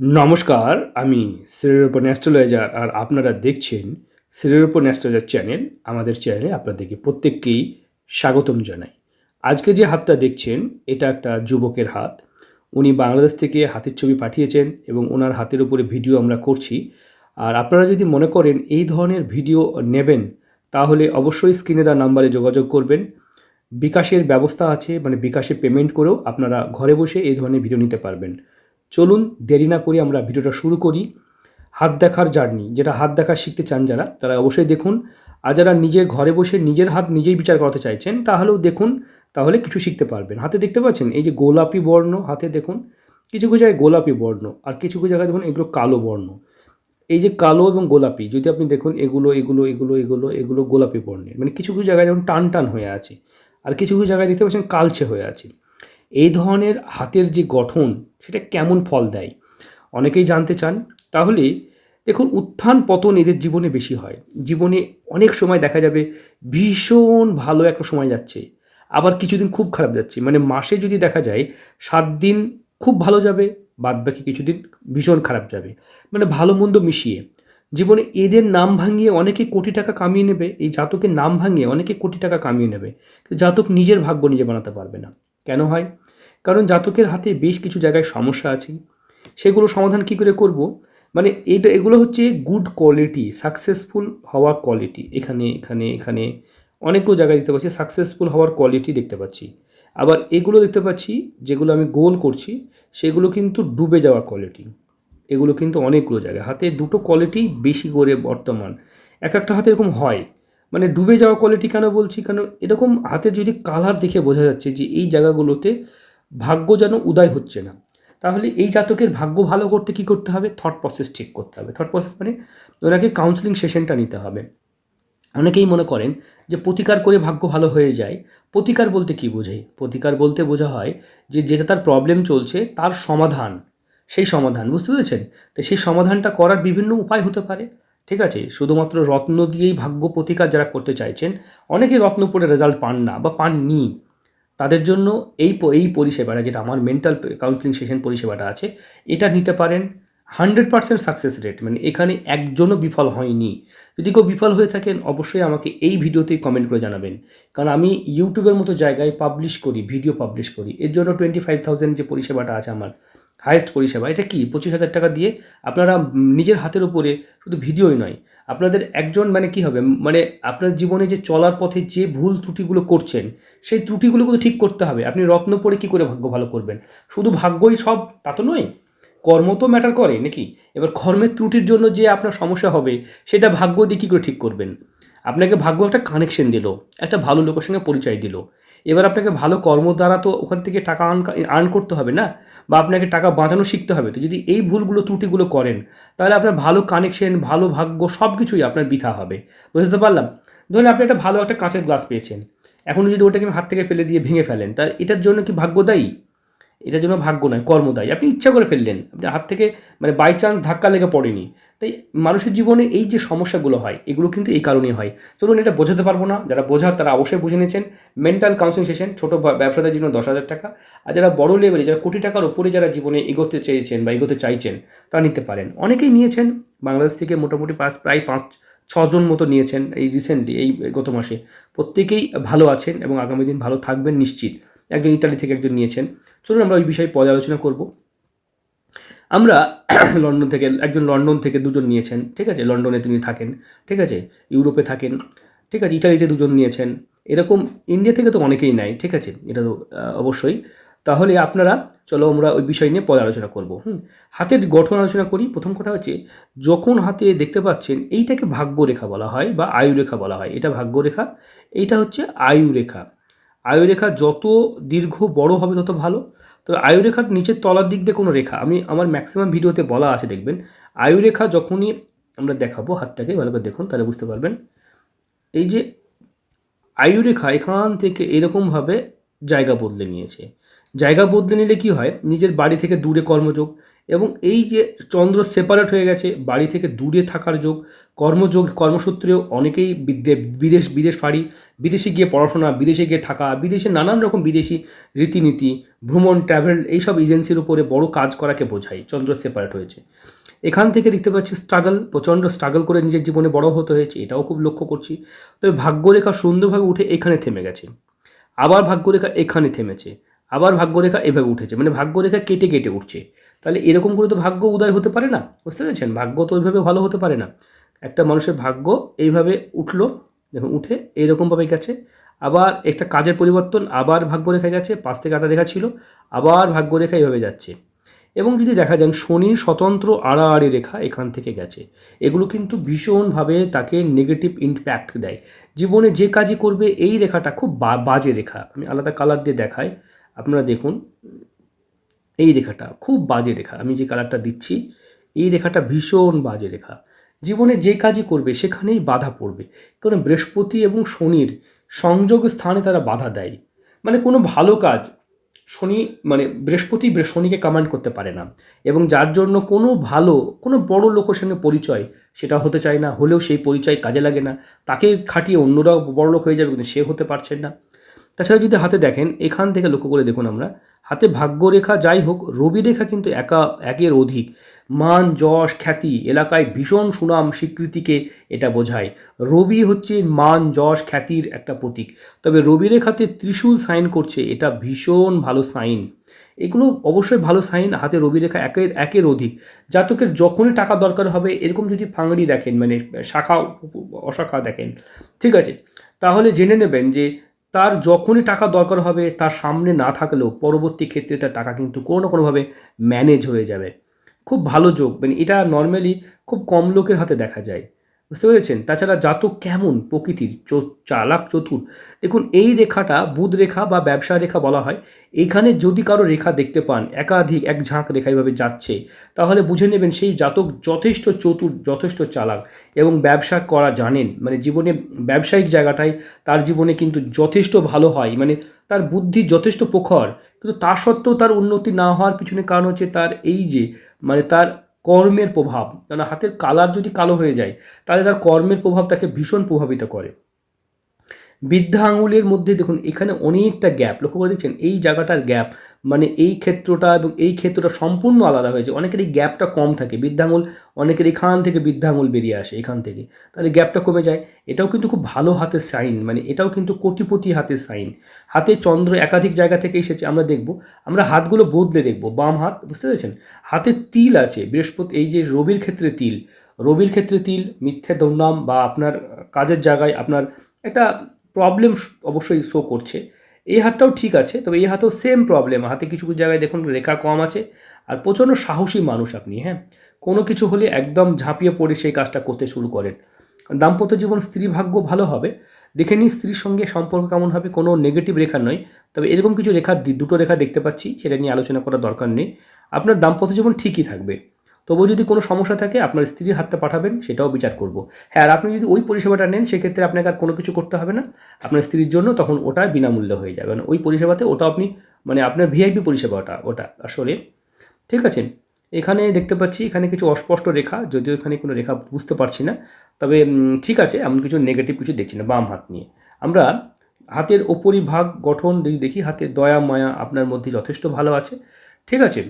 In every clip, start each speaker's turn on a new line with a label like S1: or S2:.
S1: নমস্কার, আমি শ্রীরূপন অ্যাস্ট্রোলজার আর আপনারা দেখছেন শ্রীরূপন অ্যাস্ট্রোলজার চ্যানেল। আমাদের চ্যানেলে আপনাদেরকে প্রত্যেককেই স্বাগতম জানাই। আজকে যে হাতটা দেখছেন, এটা একটা যুবকের হাত। উনি বাংলাদেশ থেকে হাতের ছবি পাঠিয়েছেন এবং ওনার হাতের উপরে ভিডিও আমরা করছি। আর আপনারা যদি মনে করেন এই ধরনের ভিডিও নেবেন, তাহলে অবশ্যই স্ক্রিনে দেওয়া নাম্বারে যোগাযোগ করবেন। বিকাশের ব্যবস্থা আছে মানে বিকাশে পেমেন্ট করেও আপনারা ঘরে বসে এই ধরনের ভিডিও নিতে পারবেন। চলুন দেরি না করে আমরা ভিডিওটা শুরু করি। হাত দেখার জার্নি, যেটা হাত দেখা শিখতে চান যারা, তারা অবশ্যই দেখুন। আর যারা নিজের ঘরে বসে নিজের হাত নিজেই বিচার করাতে চাইছেন, তাহলেও দেখুন, তাহলে কিছু শিখতে পারবেন। হাতে দেখতে পাচ্ছেন, এই যে গোলাপি বর্ণ, হাতে দেখুন, কিছু কিছু জায়গায় গোলাপি বর্ণ, আর কিছু কিছু জায়গায় দেখুন, এগুলো কালো বর্ণ। এই যে কালো এবং গোলাপি, যদি আপনি দেখুন, এগুলো এগুলো এগুলো এগুলো এগুলো গোলাপি বর্ণের মানে কিছু কিছু জায়গায় যেমন টান টান হয়ে আছে, আর কিছু কিছু জায়গায় দেখতে পাচ্ছেন কালচে হয়ে আছে। এই ধরনের হাতের যে গঠন, সেটা কেমন ফল দেয়? অনেকেই জানতে চান। তাহলে দেখুন, উত্থান পতন এদের জীবনে বেশি হয়। জীবনে অনেক সময় দেখা যাবে ভীষণ ভালো একটা সময় যাচ্ছে, আবার কিছুদিন খুব খারাপ যাচ্ছে। মানে মাসে যদি দেখা যায় সাত দিন খুব ভালো যাবে বাদ বাকি কিছুদিন ভীষণ খারাপ যাবে। মানে ভালো মন্দ মিশিয়ে। জীবনে এদের নাম ভাঙিয়ে অনেকে কোটি টাকা কামিয়ে নেবে, এই জাতকের নাম ভাঙিয়ে অনেকে কোটি টাকা কামিয়ে নেবে। জাতক নিজের ভাগ্য নিজে বানাতে পারবে না। কেন হয়? কারণ জাতকের হাতে বেশ কিছু জায়গায় সমস্যা আছে। সেগুলো সমাধান কী করে করব? মানে এইটা, এগুলো হচ্ছে গুড কোয়ালিটি সাকসেসফুল হওয়া কোয়ালিটি এখানে এখানে এখানে অনেকগুলো জায়গায় দেখতে পাচ্ছি সাকসেসফুল হওয়ার কোয়ালিটি দেখতে পাচ্ছি। আবার এগুলো দেখতে পাচ্ছি, যেগুলো আমি গোল করছি, সেগুলো কিন্তু ডুবে যাওয়া কোয়ালিটি এগুলো কিন্তু অনেকগুলো জায়গায়। হাতে দুটো কোয়ালিটি বেশি করে বর্তমান। এক একটা হাতে এরকম হয়। মানে ডুবে যাওয়া কোয়ালিটি কেন বলছি? কেন এরকম হাতে যদি কালার দেখে বোঝা যাচ্ছে যে এই জায়গাগুলোতে ভাগ্য যেন উদয় হচ্ছে না। তাহলে এই জাতকের ভাগ্য ভালো করতে কি করতে হবে? থট প্রসেস ঠিক করতে হবে। থট প্রসেস মানে ওনাকে কাউন্সিলিং সেশনটা নিতে হবে। অনেকেই মনে করেন যে প্রতিকার করে ভাগ্য ভালো হয়ে যায়। প্রতিকার বলতে কি বোঝে প্রতিকার বলতে বোঝা হয় যে যেটা তার প্রবলেম চলছে তার সমাধান। সেই সমাধান, বুঝতে পেরেছেন? তো সেই সমাধানটা করার বিভিন্ন উপায় হতে পারে। ঠিক আছে? শুধুমাত্র রত্ন দিয়েই ভাগ্য প্রতিকার যারা করতে চাইছেন অনেকেই রত্ন পড়ে রেজাল্ট পান না বা পাননি। তাদের জন্য এই এই পরিষেবাটা, যেটা আমার মেন্টাল কাউন্সিলিং সেশন পরিষেবাটা আছে, এটা নিতে পারেন হান্ড্রেড পার্সেন্ট সাকসেস রেট মানে এখানে একজনও বিফল হয়নি। যদি কেউ বিফল হয়ে থাকেন, অবশ্যই আমাকে এই ভিডিওতেই কমেন্ট করে জানাবেন। কারণ আমি ইউটিউবের মতো জায়গায় পাবলিশ করি ভিডিও পাবলিশ করি। এর জন্য টোয়েন্টি ফাইভ থাউজেন্ড যে পরিষেবাটা আছে আমার হায়েস্ট পরিষেবা। এটা কি? পঁচিশ হাজার টাকা দিয়ে আপনারা নিজের হাতের উপরে শুধু ভিডিওই নয়, আপনাদের একজন মানে কি হবে? মানে আপনার জীবনে যে চলার পথে যে ভুল ত্রুটিগুলো করছেন, সেই ত্রুটিগুলো কিন্তু ঠিক করতে হবে। আপনি রত্ন পড়ে কী করে ভাগ্য ভালো করবেন? শুধু ভাগ্যই সব, তা তো নয়। কর্ম তো ম্যাটার করে, নাকি? এবার কর্মের ত্রুটির জন্য যে আপনার সমস্যা হবে, সেটা ভাগ্য দিয়ে কী করে ঠিক করবেন? আপনাকে ভাগ্য একটা কানেকশন দিল, একটা ভালো লোকের সঙ্গে পরিচয় দিল। এবার আপনাকে ভালো কর্ম দ্বারা তো ওখান থেকে টাকা আর্ন করতে হবে না? বা আপনাকে টাকা বাঁচানো শিখতে হবে। তো যদি এই ভুলগুলো, ত্রুটিগুলো করেন, তাহলে আপনার ভালো কানেকশন ভালো ভাগ্য সব কিছুই আপনার বৃথা হবে। বুঝতে পারলাম? ধরুন আপনি একটা ভালো একটা কাঁচের গ্লাস পেয়েছেন। এখন যদি ওটাকে হাত থেকে ফেলে দিয়ে ভেঙে ফেলেন, তা এটার জন্য কি ভাগ্য দায়ী? এটার জন্য ভাগ্য নয় কর্ম দায়ী আপনি ইচ্ছা করে ফেললেন, আপনি হাত থেকে মানে বাই চান্স ধাক্কা লেগে পড়েনি। তাই মানুষের জীবনে এই যে সমস্যাগুলো হয়, এগুলো কিন্তু এই কারণেই হয়। চলুন এটা বোঝাতে পারব না, যারা বোঝার তারা অবশ্যই বুঝে নিয়েছেন। মেন্টাল কাউন্সিলিং সেশন ছোটো ব্যবসাদার জন্য দশ হাজার টাকা। আর যারা বড় লেভেলে যারা কোটি টাকার ওপরে যারা জীবনে এগোতে চেয়েছেন বা এগোতে চাইছেন, তারা নিতে পারেন। অনেকেই নিয়েছেন, বাংলাদেশ থেকে মোটামুটি পাঁচ, প্রায় পাঁচ, ছজন মতো নিয়েছেন এই রিসেন্টলি এই গত মাসে। প্রত্যেকেই ভালো আছেন এবং আগামী দিন ভালো থাকবেন নিশ্চিত। একজন ইতালি থেকে একজন নিয়েছেন। চলুন আমরা ওই বিষয়ে পরে আলোচনা করব। আমরা লন্ডন থেকে, একজন লন্ডন থেকে দুজন নিয়েছেন, ঠিক আছে? লন্ডনে তিনি থাকেন, ঠিক আছে? ইউরোপে থাকেন, ঠিক আছে? ইতালিতে দুজন নিয়েছেন। এরকম ইন্ডিয়া থেকে তো অনেকেই নেয়, ঠিক আছে? এটা তো অবশ্যই। তাহলে আপনারা, চলো আমরা ওই বিষয় নিয়ে পরে আলোচনা করব। হুম? হাতের গঠন আলোচনা করি। প্রথম কথা হচ্ছে, যখন হাতে দেখতে পাচ্ছেন, এইটাকে ভাগ্যরেখা বলা হয় বা আয়ুরেখা বলা হয়। এটা ভাগ্যরেখা, এইটা হচ্ছে আয়ুরেখা। আয়ুরেখা যত দীর্ঘ, বড় হবে তত ভালো। তবে আয়ুরেখার নিচের তলার দিক দিয়ে কোনো রেখা, আমি আমার ম্যাক্সিমাম ভিডিওতে বলা আছে, দেখবেন। আয়ুরেখা যখনই আমরা দেখাবো হাতটাকে, ভালো করে দেখুন, তাহলে বুঝতে পারবেন। এই যে আয়ুরেখা এখান থেকে এরকমভাবে জায়গা বদলে নিয়েছে। জায়গা বদলে নিলে কি হয়? নিজের বাড়ি থেকে দূরে কর্মযোগ এবং এই যে চন্দ্র সেপারেট হয়ে গেছে, বাড়ি থেকে দূরে থাকার যোগ, কর্মযোগ, কর্মসূত্রেও অনেকেই বিদে- বিদেশ বিদেশ ফাড়ি, বিদেশে গিয়ে পড়াশোনা, বিদেশে গিয়ে থাকা, বিদেশে নানান রকম বিদেশি রীতিনীতি, ভ্রমণ ট্রাভেল এইসব এজেন্সির উপরে বড় কাজ করাকে বোঝায়, চন্দ্র সেপারেট হয়েছে। এখান থেকে দেখতে পাচ্ছি স্ট্রাগল প্রচণ্ড স্ট্রাগল করে নিজের জীবনে বড় হতে হয়েছে, এটাও খুব লক্ষ্য করছি। তবে ভাগ্যরেখা সুন্দরভাবে উঠে এখানে থেমে গেছে। আবার ভাগ্যরেখা এখানে থেমেছে, আবার ভাগ্যরেখা এভাবে উঠেছে মানে ভাগ্যরেখা কেটে কেটে উঠছে। তাহলে এরকম করে তো ভাগ্য উদয় হতে পারে না, বুঝতে পেরেছেন? ভাগ্য তো ওইভাবে ভালো হতে পারে না। একটা মানুষের ভাগ্য এইভাবে উঠল, দেখুন, উঠে এইরকমভাবে গেছে। আবার একটা কাজের পরিবর্তন, আবার ভাগ্যরেখা গেছে, পাঁচ থেকে আটা রেখা ছিল, আবার ভাগ্যরেখা এইভাবে যাচ্ছে। এবং যদি দেখা যান শনির স্বতন্ত্র আড়াআড়ি রেখা এখান থেকে গেছে। এগুলো কিন্তু ভীষণভাবে তাকে নেগেটিভ ইম্প্যাক্ট দেয়। জীবনে যে কাজই করবে, এই রেখাটা খুব বাজে রেখা। আমি আলাদা কালার দিয়ে দেখাই। আপনারা দেখুন এই রেখাটা, খুব বাজে রেখা। আমি যে কালারটা দিচ্ছি, এই রেখাটা ভীষণ বাজে রেখা। জীবনে যে কাজই করবে, সেখানেই বাধা পড়বে। কারণ বৃহস্পতি এবং শনির সংযোগ স্থানে তারা বাধা দেয়। মানে কোনো ভালো কাজ শনি মানে বৃহস্পতি শনিকে কমান্ড করতে পারে না। এবং যার জন্য কোনো ভালো, কোনো বড় লোকের সঙ্গে পরিচয়, সেটা হতে চায় না। হলেও সেই পরিচয় কাজে লাগে না। তাকে খাটিয়ে অন্যরা বড় লোক হয়ে যাবে, কিন্তু সে হতে পারছেন না। তাছাড়া যদি হাতে দেখেন, এখান থেকে লক্ষ্য করে দেখুন আমরা হাতে ভাগ্যরেখা যাই হোক রবি রেখা কিন্তু একা, একের অধিক। মান, যশ, খ্যাতি এলাকায় ভীষণ সুনাম স্বীকৃতিকে এটা বোঝায়। রবি হচ্ছে মান, যশ, খ্যাতির একটা প্রতীক। তবে রবি রেখাতে ত্রিশূল সাইন করছে, এটা ভীষণ ভালো সাইন। এগুলো অবশ্যই ভালো সাইন, হাতে রবি রেখা একের একের অধিক। জাতকের যখনই টাকা দরকার হবে, এরকম যদি ফাংড়ি দেখেন মানে শাখা, অশাখা দেখেন, ঠিক আছে? তাহলে জেনে নেবেন যে তার যখনই টাকা দরকার হবে, তার সামনে না থাকলেও পরবর্তী ক্ষেত্রে তার টাকা কিন্তু কোনো না কোনোভাবে ম্যানেজ হয়ে যাবে। খুব ভালো যোগ মানে এটা নর্মালি খুব কম লোকের হাতে দেখা যায়। বুঝতে পেরেছেন? তাছাড়া জাতক কেমন? প্রকৃতির চালাক চতুর। দেখুন, এই রেখাটা বুধ রেখা বা ব্যবসা রেখা বলা হয়। এইখানে যদি কারও রেখা দেখতে পান, একাধিক এক ঝাঁক রেখা এইভাবে যাচ্ছে, তাহলে বুঝে নেবেন সেই জাতক যথেষ্ট চতুর, যথেষ্ট চালাক এবং ব্যবসা করা জানেন। মানে জীবনে ব্যবসায়িক জায়গাটায় তার জীবনে কিন্তু যথেষ্ট ভালো হয়। মানে তার বুদ্ধি যথেষ্ট প্রখর। কিন্তু তা সত্ত্বেও তার উন্নতি না হওয়ার পিছনে কারণ হচ্ছে তার এই যে মানে তার কর্মের প্রভাব মানে হাতের কালার যদি কালো হয়ে যায়, তাহলে তার কর্মের প্রভাব তাকে ভীষণ প্রভাবিত করে। বৃদ্ধা আঙুলের মধ্যে দেখুন, এখানে অনেকটা গ্যাপ লক্ষ্য করে দেখছেন, এই জায়গাটার গ্যাপ মানে এই ক্ষেত্রটা এবং এই ক্ষেত্রটা সম্পূর্ণ আলাদা হয়েছে। অনেকের এই গ্যাপটা কম থাকে। বৃদ্ধাঙ্গুল অনেকের এখান থেকে বৃদ্ধাঙ্গুল বেরিয়ে আসে এখান থেকে। তাহলে গ্যাপটা কমে যায়। এটাও কিন্তু খুব ভালো হাতের সাইন মানে এটাও কিন্তু কোটিপতি হাতের সাইন হাতে চন্দ্র একাধিক জায়গা থেকে এসেছে, আমরা দেখব। আমরা হাতগুলো বদলে দেখব। বাম হাত, বুঝতে পেরেছেন? হাতে তিল আছে, বৃহস্পতি, এই যে রবির ক্ষেত্রে তিল। রবির ক্ষেত্রে তিল, মিথ্যে দৌনাম বা আপনার কাজের জায়গায় আপনার একটা প্রবলেম অবশ্যই শো করছে। এই হাতটাও ঠিক আছে, তবে এই হাতেও সেম প্রবলেম হাতে কিছু কিছু জায়গায় দেখুন রেখা কম আছে আর প্রচণ্ড সাহসী মানুষ আপনি হ্যাঁ? কোনো কিছু হলে একদম ঝাঁপিয়ে পড়ে সেই কাজটা করতে শুরু করেন। দাম্পত্য জীবন স্ত্রী ভাগ্য ভালো হবে। দেখে নিন স্ত্রীর সঙ্গে সম্পর্ক কেমন হবে, কোনো নেগেটিভ রেখা নয়। তবে এরকম কিছু রেখা, দুটো রেখা দেখতে পাচ্ছি, সেটা নিয়ে আলোচনা করার দরকার নেই। আপনার দাম্পত্য জীবন ঠিকই থাকবে। তবুও যদি কোনো সমস্যা থাকে, আপনার স্ত্রীর হাতটা পাঠাবেন, সেটাও বিচার করব। হ্যাঁ আর আপনি যদি ওই পরিষেবাটা নেন, সেক্ষেত্রে আপনাকে আর কোনো কিছু করতে হবে না। আপনার স্ত্রীর জন্য তখন ওটা বিনামূল্যে হয়ে যাবে। মানে ওই পরিষেবাতে ওটা আপনি মানে আপনার ভিআইপি পরিষেবা ওটা ওটা আসলে। ঠিক আছে? এখানে দেখতে পাচ্ছি, এখানে কিছু অস্পষ্ট রেখা, যদিও এখানে কোনো রেখা বুঝতে পারছি না। তবে ঠিক আছে, এমন কিছু নেগেটিভ কিছু দেখছি না, বাম হাত নিয়ে। আমরা হাতের ওপরিভাগ গঠন দেখি, হাতের দয়া, মায়া আপনার মধ্যে যথেষ্ট ভালো আছে। ঠিক আছে?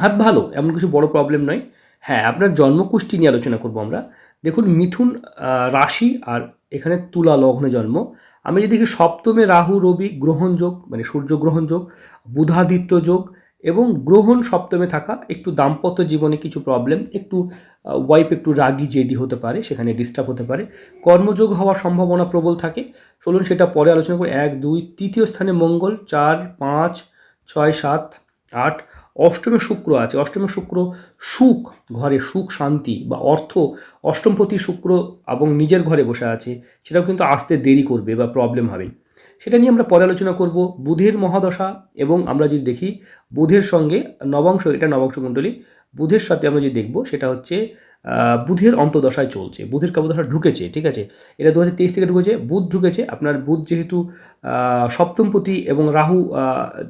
S1: হাত ভালো, এমন কিছু বড় প্রবলেম নয়। হ্যাঁ আপনার জন্মকুষ্টি নিয়ে আলোচনা করব আমরা। দেখুন, মিথুন রাশি আর এখানে তুলা লগ্নে জন্ম। আমি যদি সপ্তমে রাহু, রবি, গ্রহণ যোগ মানে সূর্য গ্রহণ যোগ, বুধাদিত্য যোগ এবং গ্রহণ সপ্তমে থাকা, একটু দাম্পত্য জীবনে কিছু প্রবলেম একটু ওয়াইফ একটু রাগি, জেদি হতে পারে, সেখানে ডিস্টার্ব হতে পারে। কর্মযোগ হওয়ার সম্ভাবনা প্রবল থাকে। চলুন সেটা পরে আলোচনা করি। এক, দুই, তৃতীয় স্থানে মঙ্গল, চার, পাঁচ, ছয়, সাত, আট। অষ্টমে শুক্র আছে। অষ্টমে শুক্র সুখ, ঘরে সুখ, শান্তি বা অর্থ। অষ্টমপতি শুক্র এবং নিজের ঘরে বসে আছে, সেটাও কিন্তু আসতে দেরি করবে বা প্রবলেম হবে। সেটা নিয়ে আমরা পরে আলোচনা করব। বুধের মহাদশা এবং আমরা যদি দেখি, বুধের সঙ্গে নবাংশ, এটা নবাংশ মণ্ডলী, বুধের সাথে আমরা যদি দেখব, সেটা হচ্ছে বুধের অন্তদশায় চলছে। বুধের কাবদশা ঢুকেছে, ঠিক আছে? এটা দু হাজার তেইশ থেকে ঢুকেছে, বুধ ঢুকেছে। আপনার বুধ যেহেতু সপ্তমপতি এবং রাহু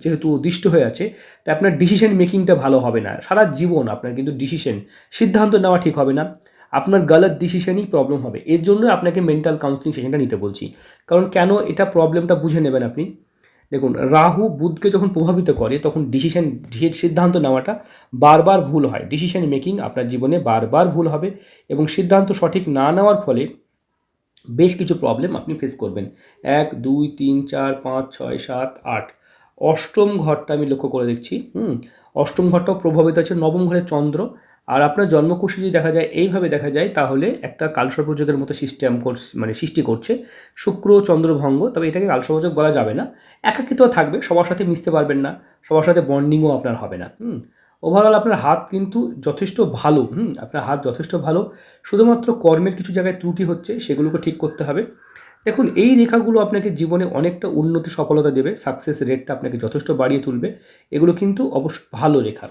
S1: যেহেতু দৃষ্ট হয়ে আছে, তাই আপনার ডিসিশন মেকিংটা ভালো হবে না। সারা জীবন আপনার কিন্তু ডিসিশন সিদ্ধান্ত নেওয়া ঠিক হবে না। আপনার গালত ডিসিশনই প্রবলেম হবে। এর জন্য আপনাকে মেন্টাল কাউন্সিলিং সেশনটা নিতে বলছি। কারণ কেন এটা প্রবলেমটা বুঝে নেবেন আপনি? দেখুন, রাহু বুধকে যখন প্রভাবিত করে, তখন ডিসিশন সিদ্ধান্ত নেওয়াটা বারবার ভুল হয়। ডিসিশন মেকিং আপনার জীবনে বারবার ভুল হবে এবং সিদ্ধান্ত সঠিক না নেওয়ার ফলে বেশ কিছু প্রবলেম আপনি ফেস করবেন। এক, দুই, তিন, চার, পাঁচ, ছয়, সাত, আট। অষ্টম ঘরটা আমি লক্ষ্য করে দেখছি, হুম, অষ্টম ঘরটাও প্রভাবিত আছে নবম ঘরে চন্দ্র আর আপনার জন্মকুশি যদি দেখা যায়, এইভাবে দেখা যায়, তাহলে একটা কালসর্পযোগের মতো সিস্টেম মানে সৃষ্টি করছে। শুক্র চন্দ্রভঙ্গ তবে এটাকে কালসর্পযোগ বলা যাবে না। একাকিত্ব থাকবে, সবার সাথে মিশতে পারবেন না, সবার সাথে বন্ডিংও আপনার হবে না, হুম। ওভারঅল আপনার হাত কিন্তু যথেষ্ট ভালো, হুম, আপনার হাত যথেষ্ট ভালো। শুধুমাত্র কর্মের কিছু জায়গায় ত্রুটি হচ্ছে, সেগুলোকে ঠিক করতে হবে। দেখুন, এই রেখাগুলো আপনাকে জীবনে অনেকটা উন্নতি, সফলতা দেবে সাকসেস রেটটা আপনাকে যথেষ্ট বাড়িয়ে তুলবে। এগুলো কিন্তু অবশ্য ভালো রেখা।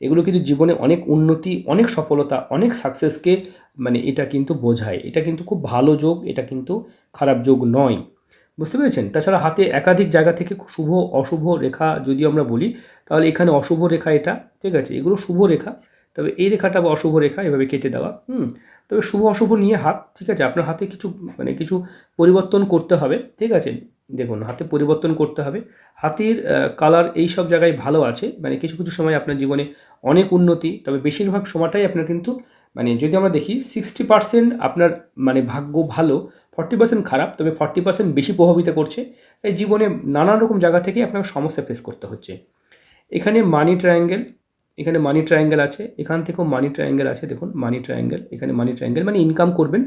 S1: এগুলো কিন্তু জীবনে অনেক উন্নতি, অনেক সফলতা, অনেক সাকসেসকে মানে এটা কিন্তু বোঝায়। এটা কিন্তু খুব ভালো যোগ, এটা কিন্তু খারাপ যোগ নয়। বুঝতে পেরেছেন? তাছাড়া হাতে একাধিক জায়গা থেকে শুভ, অশুভ রেখা যদি আমরা বলি, তাহলে এখানে অশুভ রেখা এটা, ঠিক আছে? এগুলো শুভ রেখা। তবে এই রেখাটা বা অশুভ রেখা এভাবে কেটে দেওয়া, হুম? তবে শুভ অশুভ নিয়ে হাত, ঠিক আছে? আপনার হাতে কিছু মানে কিছু পরিবর্তন করতে হবে, ঠিক আছে? দেখুন, হাতে পরিবর্তন করতে হবে। হাতের কালার এই সব জায়গায় ভালো আছে মানে কিছু কিছু সময় আপনার জীবনে অনেক উন্নতি, তবে বেশিরভাগ সময়টাই আপনার কিন্তু মানে যদি আমরা দেখি সিক্সটি পার্সেন্ট আপনার মানে ভাগ্য ভালো ফর্টি পার্সেন্ট খারাপ, তবে ফর্টি পার্সেন্ট বেশি প্রভাবিত করছে। তাই জীবনে নানান রকম জায়গা থেকে আপনার সমস্যা ফেস করতে হচ্ছে। এখানে মানি ট্রায়াঙ্গেল এখানে মানি ট্রায়াঙ্গেল আছে, এখান থেকেও মানি ট্রায়াঙ্গেল আছে, দেখুন মানি ট্রায়াঙ্গেল এখানে মানি ট্রায়াঙ্গেল মানে ইনকাম করবেন,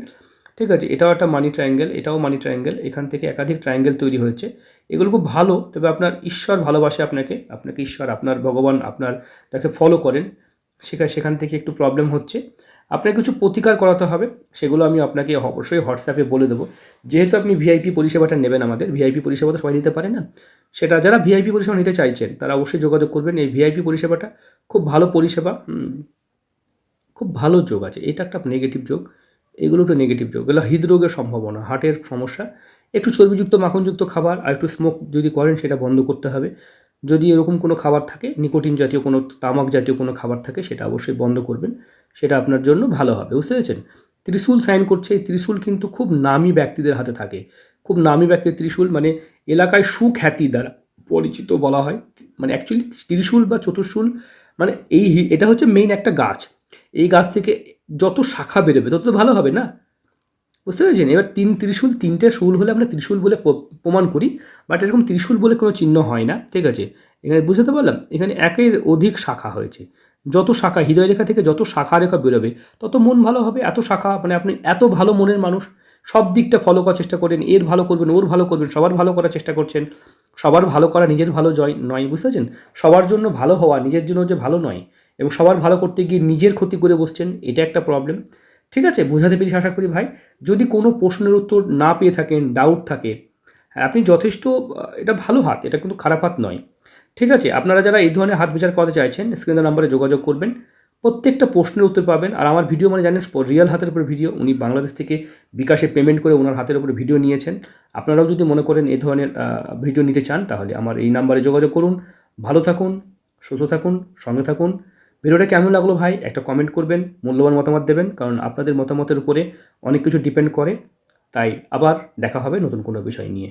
S1: ঠিক আছে? এটাও একটা মানি ট্রায়াঙ্গেল এটাও মানি ট্রায়াঙ্গেল এখান থেকে একাধিক ট্রায়াঙ্গেল তৈরি হয়েছে। এগুলো খুব ভালো, তবে আপনার ঈশ্বর ভালোবাসে আপনাকে আপনাকে ঈশ্বর, আপনার ভগবান, আপনার তাকে ফলো করেন, সেখানে, সেখান থেকে একটু প্রবলেম হচ্ছে। আপনাকে কিছু প্রতিকার করাতে হবে, সেগুলো আমি আপনাকে অবশ্যই হোয়াটসঅ্যাপে বলে দেবো। যেহেতু আপনি ভিআইপি পরিষেবাটা নেবেন আমাদের ভিআইপি পরিষেবা তো সবাই নিতে পারে না? সেটা যারা ভিআইপি পরিষেবা নিতে চাইছেন, তারা অবশ্যই যোগাযোগ করবেন। এই ভিআইপি পরিষেবাটা খুব ভালো পরিষেবা খুব ভালো যোগ আছে। এটা একটা নেগেটিভ যোগ, এগুলো একটু নেগেটিভ যোগ। এগুলো হৃদরোগের সম্ভাবনা হার্টের সমস্যা। একটু চর্বিযুক্ত, মাখনযুক্ত খাবার, আর একটু স্মোক যদি করেন, সেটা বন্ধ করতে হবে। যদি এরকম কোনো খাবার থাকে, নিকোটিন জাতীয় কোনো, তামাক জাতীয় কোনো খাবার থাকে, সেটা অবশ্যই বন্ধ করবেন। সেটা আপনার জন্য ভালো হবে, বুঝতে পেরেছেন? ত্রিশূল সাইন করছে, এই ত্রিশূল কিন্তু খুব নামি ব্যক্তিদের হাতে থাকে। খুব নামি ব্যক্তির ত্রিশূল মানে এলাকায় সুখ্যাতি দ্বারা পরিচিত বলা হয়। মানে অ্যাকচুয়ালি ত্রিশূল বা চতুর্শূল মানে এই এটা হচ্ছে মেইন একটা গাছ। এই গাছ থেকে যত শাখা বেরোবে, তত তো ভালো হবে না? বুঝতে পেরেছেন? এবার তিন ত্রিশূল, তিনটে শুল হলে আমরা ত্রিশূল বলে প্রমাণ করি বাট এরকম ত্রিশূল বলে কোনো চিহ্ন হয় না, ঠিক আছে? এখানে বুঝতে পারলাম? এখানে একের অধিক শাখা হয়েছে। যত শাখা হৃদয় রেখা থেকে যত শাখা রেখা বেরোবে, তত মন ভালো হবে। এত শাখা মানে আপনি এত ভালো মনের মানুষ, সব দিকটা ফলো করার চেষ্টা করেন, এর ভালো করবেন, ওর ভালো করবেন, সবার ভালো করার চেষ্টা করছেন, সবার ভালো করা নিজের ভালো জয় নয় বুঝতেছেন সবার জন্য ভালো হওয়া নিজের জন্য যে ভালো নয়, এবং সবার ভালো করতে গিয়ে নিজের ক্ষতি করে বসছেন, এটা একটা প্রবলেম ঠিক আছে? বোঝাতে পেরেছি, আশা করি ভাই। যদি কোনো প্রশ্নের উত্তর না পেয়ে থাকেন ডাউট থাকে হ্যাঁ আপনি যথেষ্ট এটা ভালো হাত, এটা কিন্তু খারাপ হাত নয়। ঠিক আছে? আপনারা যারা এই ধরনের হাত বিচার করতে চাইছেন স্ক্রিনের নাম্বারে যোগাযোগ করবেন। প্রত্যেকটা প্রশ্নের উত্তর পাবেন। আর আমার ভিডিও মানে জানেন রিয়েল হাতের উপর ভিডিও উনি বাংলাদেশ থেকে বিকাশে পেমেন্ট করে ওনার হাতের উপরে ভিডিও নিয়েছেন। আপনারাও যদি মনে করেন এই ধরনের ভিডিও নিতে চান, তাহলে আমার এই নাম্বারে যোগাযোগ করুন। ভালো থাকুন, সুস্থ থাকুন, সঙ্গে থাকুন। ভিডিওটা কেমন লাগল ভাই? একটা কমেন্ট করবেন, মূল্যবান মতামত দেবেন, কারণ আপনাদের মতামতের উপরে অনেক কিছু ডিপেন্ড করে। তাই আবার দেখা হবে নতুন কোনো বিষয় নিয়ে।